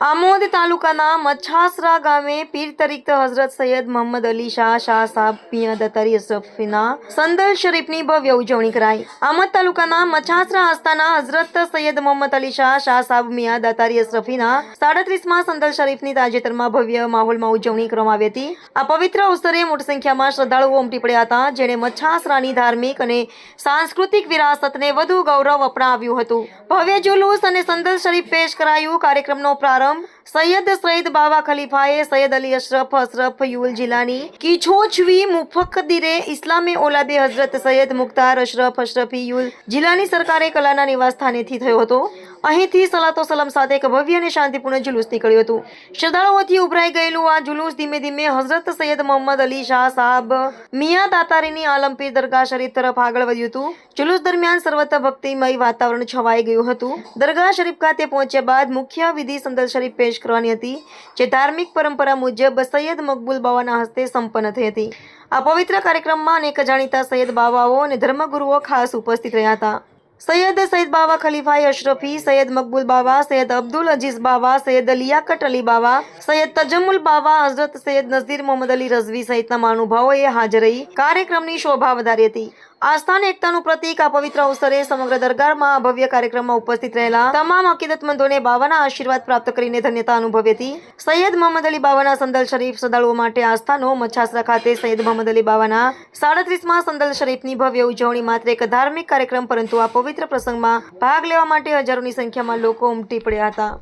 આમોદ તાલુકાના મચ્છાસરા ગામે પીર તરીકે હઝરત સૈયદ મોહમ્મદ અલી શાહ શાહ સાહેબ મિયાં દતારી અશરફીના સંદલ શરીફની ભવ્ય ઉજવણી કરાઈ. આમોદ તાલુકાના મચ્છાસરા આસ્થાના હઝરત સૈયદ મોહમ્મદ અલી શાહ શાહ સાહેબ મિયા દતારી અશરફીના સાડત્રીસમાં સંદલ શરીફની તાજેતરમાં ભવ્ય માહોલમાં ઉજવણી કરવામાં આવી હતી. આ પવિત્ર અવસરે મોટી સંખ્યામાં શ્રદ્ધાળુઓ ઉમટી પડ્યા હતા, જેણે મચ્છાસરાની ધાર્મિક અને સાંસ્કૃતિક વિરાસતને વધુ ગૌરવ અપનાવ્યું હતું. ભવ્ય જુલુસ અને સંદલ શરીફ પેશ કરાયું કાર્યક્રમનો પ્રારંભ સૈયદ સૈદ બાવા ખલીફાએ સૈયદ અલી અશરફ અશરફ યુલ જિલાની કી છોછવી મુફક્કદીરે ઇસ્લામે ઓલાદે હઝરત સૈયદ મુખ્તાર અશરફ, અશરફી યુલ જિલ્લાની સરકારે કલાના નિવાસસ્થાનેથી થયો હતો. અહીંથી સલાતો સલામ સાથે એક ભવ્ય અને શાંતિપૂર્ણ જુલુસ નીકળ્યું હતું. શ્રદ્ધાળુઓથી ઉભરાઈ ગયેલું આ જુલુસ ધીમે ધીમે હઝરત સૈયદ મોહમ્મદ અલી શાહ સાહબ મિયા દાતારીની આલમપીર દરગાહ શરીફ તરફ આગળ વધ્યું હતું. જુલુસ દરમિયાન સર્વત્ર ભક્તિમય વાતાવરણ છવાઈ ગયું હતું. દરગાહ શરીફ ખાતે પહોંચ્યા બાદ મુખ્ય વિધિ સંદલ શરીફ પેશ કરવાની હતી, જે ધાર્મિક પરંપરા મુજબ સૈયદ મકબૂલ બાવાના હસ્તે સંપન્ન થઈ હતી. આ પવિત્ર કાર્યક્રમમાં અનેક જાણીતા સૈયદ બાવાઓ અને ધર્મગુરુઓ ખાસ ઉપસ્થિત રહ્યા હતા. સૈયદ સૈયદ બાવા ખલીફાઈ અશરફી, સૈયદ મકબૂલ બાવા, સૈયદ અબ્દુલ અજીઝ બાવા, સૈયદ લિયાકત અલી બાવા, સૈયદ તજમુલ બાવા, હઝરત સૈયદ નઝીર મોહમ્મદ અલી રઝવી સહિતના મહાનુભાવોએ હાજર રહી કાર્યક્રમની શોભા વધારી હતી. આસ્થા અને એકતાનું પ્રતીક આ પવિત્ર અવસરે સમગ્ર દરગાહમાં આ ભવ્ય કાર્યક્રમમાં ઉપસ્થિત રહેલા તમામ અકીદતમંદોને બાવાના આશીર્વાદ પ્રાપ્ત કરીને ધન્યતા અનુભવી હતી. સૈયદ મોહમ્મદ અલી બાવાના સંદલ શરીફ શ્રદ્ધાળુઓ માટે આસ્થાનો મચ્છાસરા ખાતે સૈયદ મોહમ્મદ અલી બાવાના સાડત્રીસમાં સંદલ શરીફની ભવ્ય ઉજવણી માત્ર એક ધાર્મિક કાર્યક્રમ પરંતુ આ પવિત્ર પ્રસંગમાં ભાગ લેવા માટે હજારોની સંખ્યામાં લોકો ઉમટી પડ્યા હતા.